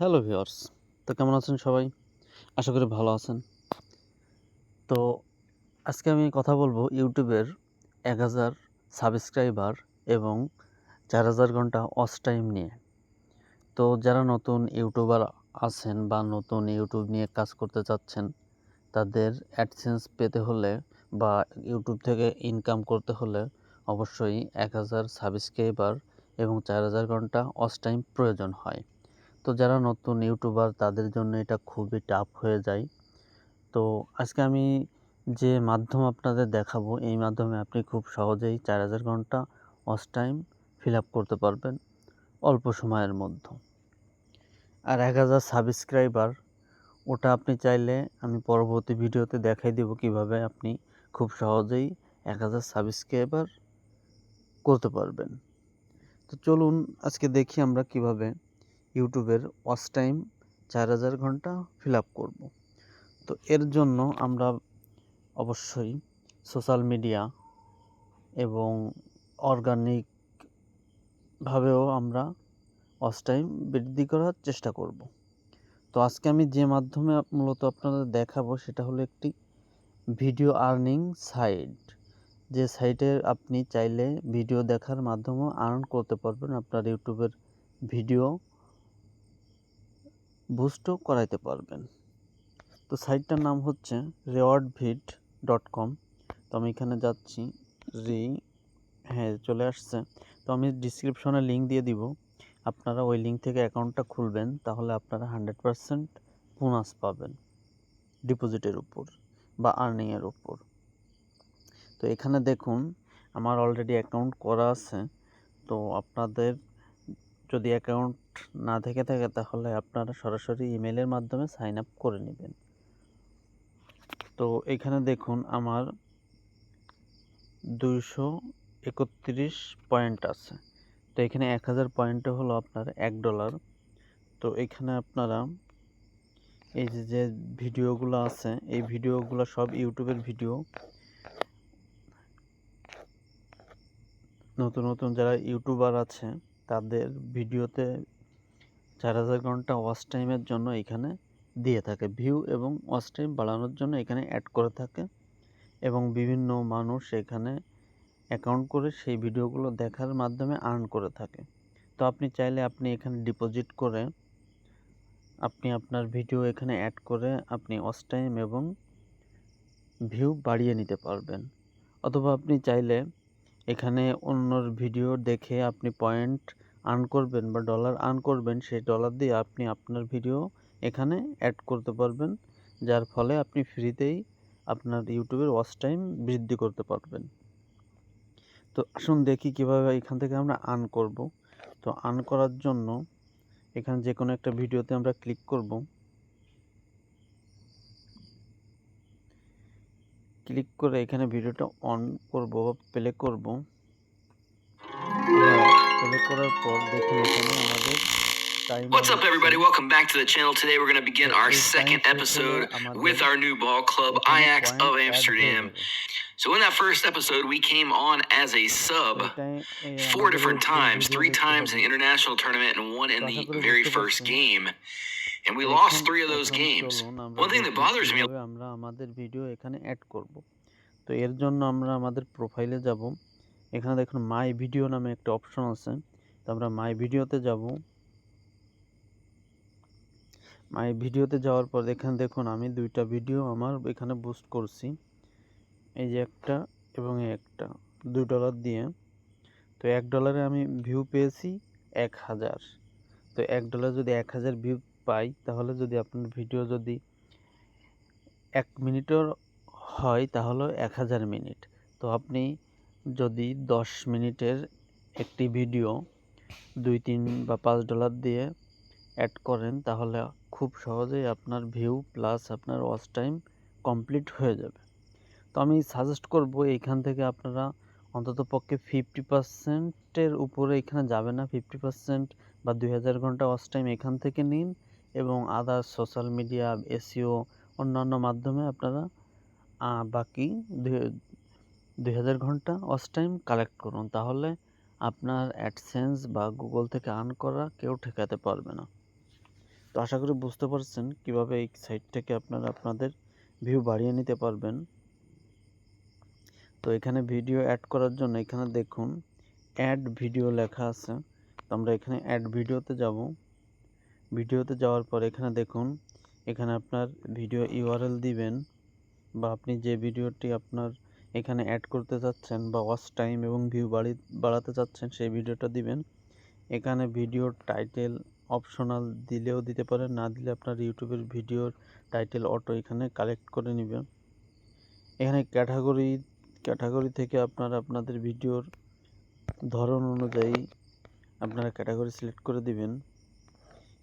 Hello viewers তো কেমন আছেন সবাই? আশা করি ভালো আছেন। তো আজকে আমি কথা বলব ইউটিউবের এক হাজার সাবস্ক্রাইবার এবং চার হাজার ঘণ্টা ওয়াচ টাইম নিয়ে। তো যারা নতুন ইউটিউবার আছেন বা নতুন ইউটিউব নিয়ে কাজ করতে চাচ্ছেন, তাদের অ্যাডসেন্স পেতে হলে বা ইউটিউব থেকে ইনকাম করতে হলে অবশ্যই এক হাজার সাবস্ক্রাইবার এবং চার হাজার ঘণ্টা ওয়াচ টাইম প্রয়োজন হয়। তো যারা নতুন ইউটিউবার, তাদের জন্য এটা খুবই টাফ হয়ে যায়। তো আজকে আমি যে মাধ্যম আপনাদের দেখাবো, এই মাধ্যমে আপনি খুব সহজেই চার হাজার ঘণ্টা ওয়াচ টাইম ফিল আপ করতে পারবেন অল্প সময়ের মধ্যে। আর এক হাজার সাবস্ক্রাইবার ওটা আপনি চাইলে আমি পরবর্তী ভিডিওতে দেখাই দেব কীভাবে আপনি খুব সহজেই এক হাজার সাবস্ক্রাইবার করতে পারবেন। তো চলুন আজকে দেখি আমরা কীভাবে ইউটিউবের ওয়াচ টাইম চার হাজার ঘণ্টা ফিল আপ করব। তো এর জন্য আমরা অবশ্যই সোশ্যাল মিডিয়া এবং অর্গানিকভাবেও আমরা ওয়াচ টাইম বৃদ্ধি করার চেষ্টা করব। তো আজকে আমি যে মাধ্যমে মূলত আপনাদের দেখাবো সেটা হলো একটি ভিডিও আর্নিং সাইট। যে সাইটে আপনি চাইলে ভিডিও দেখার মাধ্যমে আর্ন করতে পারবেন আপনার ইউটিউবের ভিডিও। বুস্টও করাইতে পারবেন। তো সাইটটার নাম হচ্ছে রেওয়ার্ড ভিড ডট কম তো আমি এখানে যাচ্ছি রি হ্যাঁ চলে আসছে। তো আমি ডিসক্রিপশনে লিঙ্ক দিয়ে দিব। আপনারা ওই লিঙ্ক থেকে অ্যাকাউন্টটা খুলবেন, তাহলে আপনারা হান্ড্রেড পারসেন্ট বোনাস পাবেন ডিপোজিটের উপর বা আর্নিংয়ের উপর। তো এখানে দেখুন, আমার অলরেডি অ্যাকাউন্ট করা আছে। তো আপনাদের যদি অ্যাকাউন্ট না থেকে থাকে তাহলে আপনারা সরাসরি ইমেলের মাধ্যমে সাইন আপ করে নেবেন। তো এখানে দেখুন আমার দুইশো একত্রিশ পয়েন্ট আছে। তো এখানে এক হাজার পয়েন্টে হলো আপনার এক ডলার তো এখানে আপনারা এই যে যে ভিডিওগুলো আছে, এই ভিডিওগুলো সব ইউটিউবের ভিডিও। নতুন নতুন যারা ইউটিউবার আছে তাদের ভিডিওতে চার হাজার ঘণ্টা ওয়াচ টাইমের জন্য এখানে দিয়ে থাকে। ভিউ এবং ওয়াচ টাইম বাড়ানোর জন্য এখানে অ্যাড করে থাকে এবং বিভিন্ন মানুষ এখানে অ্যাকাউন্ট করে সেই ভিডিওগুলো দেখার মাধ্যমে আর্ন করে থাকে। তো আপনি চাইলে আপনি এখানে ডিপোজিট করে আপনি আপনার ভিডিও এখানে অ্যাড করে আপনি ওয়াচ টাইম এবং ভিউ বাড়িয়ে নিতে পারবেন। অথবা আপনি চাইলে এখানে অন্যর ভিডিও দেখে আপনি পয়েন্ট আর্ন করবেন বা ডলার আর্ন করবেন, সেই ডলার দিয়ে আপনি আপনার ভিডিও এখানে অ্যাড করতে পারবেন, যার ফলে আপনি ফ্রিতেই আপনার ইউটিউবের ওয়াচ টাইম বৃদ্ধি করতে পারবেন। তো আসুন দেখি কীভাবে এখান থেকে আমরা আর্ন করব। তো আর্ন করার জন্য এখানে যে কোনো একটা ভিডিওতে আমরা ক্লিক করব। ক্লিক করে এখানে ভিডিওটা অন করব বা প্লে করব প্লে করার পর দেখুন এখানে আমাদের time What's up, everybody? Welcome back to the channel. Today, we're going to begin our second episode with our new ball club, Ajax of Amsterdam. So, in that first episode, we came on as a sub four different times three times in the international tournament and one in the very first game. And we lost three of those games. One thing that bothers me আমরা আমাদের video এখানে add করব। তো এর জন্য আমরা আমাদের প্রোফাইলে যাব। এখানে দেখুন মাই ভিডিও নামে একটা অপশন আছে। তো আমরা মাই ভিডিওতে যাব। মাই ভিডিওতে যাওয়ার পর এখানে দেখুন আমি দুইটা ভিডিও আমার এখানে বুস্ট করছি। এই যে একটা এবং একটা। দুই ডলার দিয়ে। তো এক ডলারে আমি ভিউ পেয়েছি এক হাজার। তো এক ডলার যদি এক হাজার ভিউ পাই, তাহলে যদি আপনার ভিডিও যদি এক মিনিটের হয়, তাহলে এক হাজার মিনিট। তো আপনি যদি দশ মিনিটের একটি ভিডিও দুই, তিন বা পাঁচ ডলার দিয়ে অ্যাড করেন, তাহলে খুব সহজেই আপনার ভিউ প্লাস আপনার ওয়াচ টাইম কমপ্লিট হয়ে যাবে। তো আমি সাজেস্ট করব এইখান থেকে আপনারা অন্তত পক্ষে ফিফটি পার্সেন্টের উপরে এখানে যাবে না ফিফটি পার্সেন্ট বা দুই হাজার ঘণ্টা ওয়াচ টাইম এখান থেকে নিন। এবং আদার সোশ্যাল মিডিয়া এসিও অন্যান্য মাধ্যমে আপনারা বাকি দুই হাজার ঘণ্টা ওয়াচ টাইম কালেক্ট করুন। তাহলে আপনার অ্যাডসেন্স বা গুগল থেকে আর্ন করা কেউ ঠেকাতে পারবে না। তো আশা করি বুঝতে পারছেন কীভাবে এই সাইটটাকে আপনারা আপনাদের ভিউ বাড়িয়ে নিতে পারবেন। তো এখানে ভিডিও অ্যাড করার জন্য এখানে দেখুন অ্যাড ভিডিও লেখা আছে। তো আমরা এখানে অ্যাড ভিডিওতে যাব। ভিডিওতে যাওয়ার পর এখানে দেখুন, এখানে আপনার ভিডিও ইউআরএল দিবেন বা আপনি যে ভিডিওটি আপনার এখানে অ্যাড করতে চাচ্ছেন বা ওয়াচ টাইম এবং ভিউ বাড়ি, বাড়াতে চাচ্ছেন সেই ভিডিওটা দিবেন। এখানে ভিডিওর টাইটেল অপশনাল দিলেও দিতে পারেন, না দিলে আপনার ইউটিউবের ভিডিওর টাইটেল অটো এখানে কালেক্ট করে নেবেন। এখানে ক্যাটাগরি ক্যাটাগরি থেকে আপনারা আপনাদের ভিডিওর ধরন অনুযায়ী আপনারা ক্যাটাগরি সিলেক্ট করে দিবেন।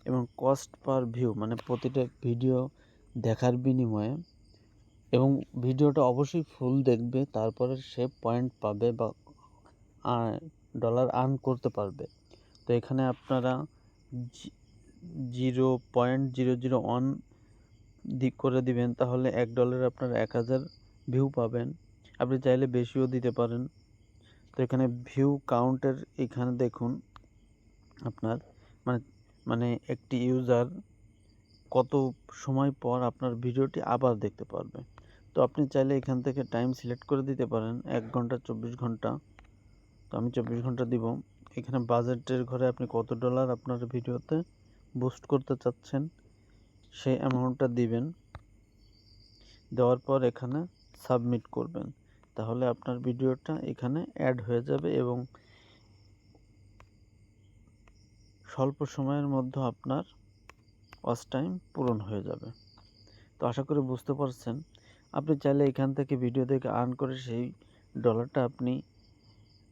এবং কস্ট পার ভিউ মানে প্রতিটা ভিডিও দেখার বিনিময়ে এবং ভিডিওটা অবশ্যই ফুল দেখবে, তারপরে সে পয়েন্ট পাবে বা ডলার আর্ন করতে পারবে। তো এখানে আপনারা zero point zero zero one দিক করে দিবেন, তাহলে এক ডলারে আপনারা এক হাজার ভিউ পাবেন। আপনি চাইলে বেশিও দিতে পারেন। তো এখানে ভিউ কাউন্টের এখানে দেখুন, আপনার মানে মানে একটি ইউজার কত সময় পর আপনার ভিডিওটি আবার দেখতে পারবে। তো আপনি চাইলে এখান থেকে টাইম সিলেক্ট করে দিতে পারেন, এক ঘণ্টা, চব্বিশ ঘণ্টা। তো আমি চব্বিশ ঘণ্টা দিব। এখানে বাজেটের ঘরে আপনি কত ডলার আপনার ভিডিওতে বুস্ট করতে চাচ্ছেন, সেই অ্যামাউন্টটা দিবেন। দেওয়ার পর এখানে সাবমিট করবেন। তাহলে আপনার ভিডিওটা এখানে অ্যাড হয়ে যাবে এবং স্বল্প সময়ের মধ্যে আপনার ওয়াচ টাইম পূরণ হয়ে যাবে। তো আশা করি বুঝতে পারছেন। আপনি চাইলে এখান থেকে ভিডিও দেখে আর্ন করে সেই ডলারটা আপনি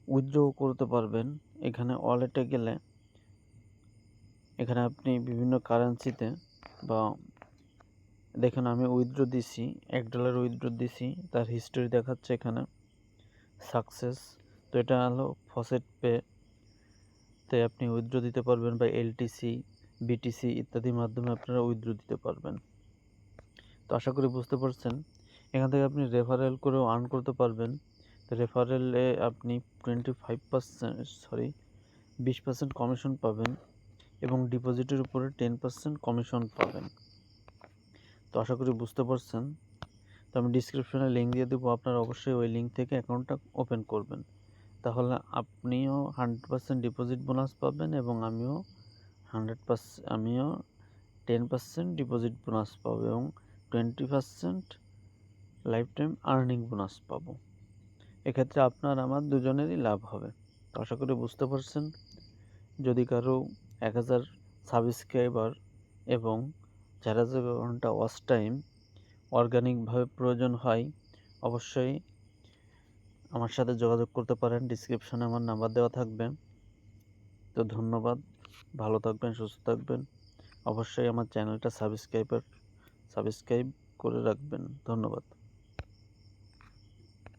উইথড্র করতে পারবেন। এখানে ওয়ালেটে গেলে এখানে আপনি বিভিন্ন কারেন্সিতে বা দেখুন আমি উইথড্র দিছি, এক ডলার উইথড্র দিছি, তার হিস্টোরি দেখাচ্ছে এখানে। সাকসেস তো এটা হলো ফসেট পে তে আপনি উইথড্র দিতে পারবেন বা এলটিসি বিটিসি ইত্যাদির মাধ্যমে আপনারা উইথড্র দিতে পারবেন। তো আশা করি বুঝতে পারছেন। এখান থেকে আপনি রেফারেল করেও আর্ন করতে পারবেন। তো রেফারেলে আপনি টোয়েন্টি ফাইভ পার্সেন্ট সরি বিশ পার্সেন্ট কমিশন পাবেন এবং ডিপোজিটের উপরে টেন পার্সেন্ট কমিশন পাবেন। তো আশা করি বুঝতে পারছেন। তো আমি ডিসক্রিপশনে লিঙ্ক দিয়ে দেবো। আপনারা অবশ্যই ওই লিঙ্ক থেকে অ্যাকাউন্টটা ওপেন করবেন। তাহলে আপনিও হান্ড্রেড পার্সেন্ট ডিপোজিট বোনাস পাবেন এবং আমিও হান্ড্রেড পার্সেন্ট আমিও টেন পার্সেন্ট ডিপোজিট বোনাস পাবো এবং twenty percent lifetime earning bonus পাবো। এক্ষেত্রে আপনার আমার দুজনেরই লাভ হবে। আশা করি বুঝতে পারছেন। যদি কারও এক হাজার সাবস্ক্রাইবার এবং চার হাজার ঘণ্টা ওয়াচ টাইম অর্গানিকভাবে প্রয়োজন হয়, অবশ্যই আমার সাথে যোগাযোগ করতে পারেন। ডিসক্রিপশানে আমার নাম্বার দেওয়া থাকবে। তো ধন্যবাদ। ভালো থাকবেন, সুস্থ থাকবেন। অবশ্যই আমার চ্যানেলটা সাবস্ক্রাইবার সাবস্ক্রাইব করে রাখবেন। ধন্যবাদ।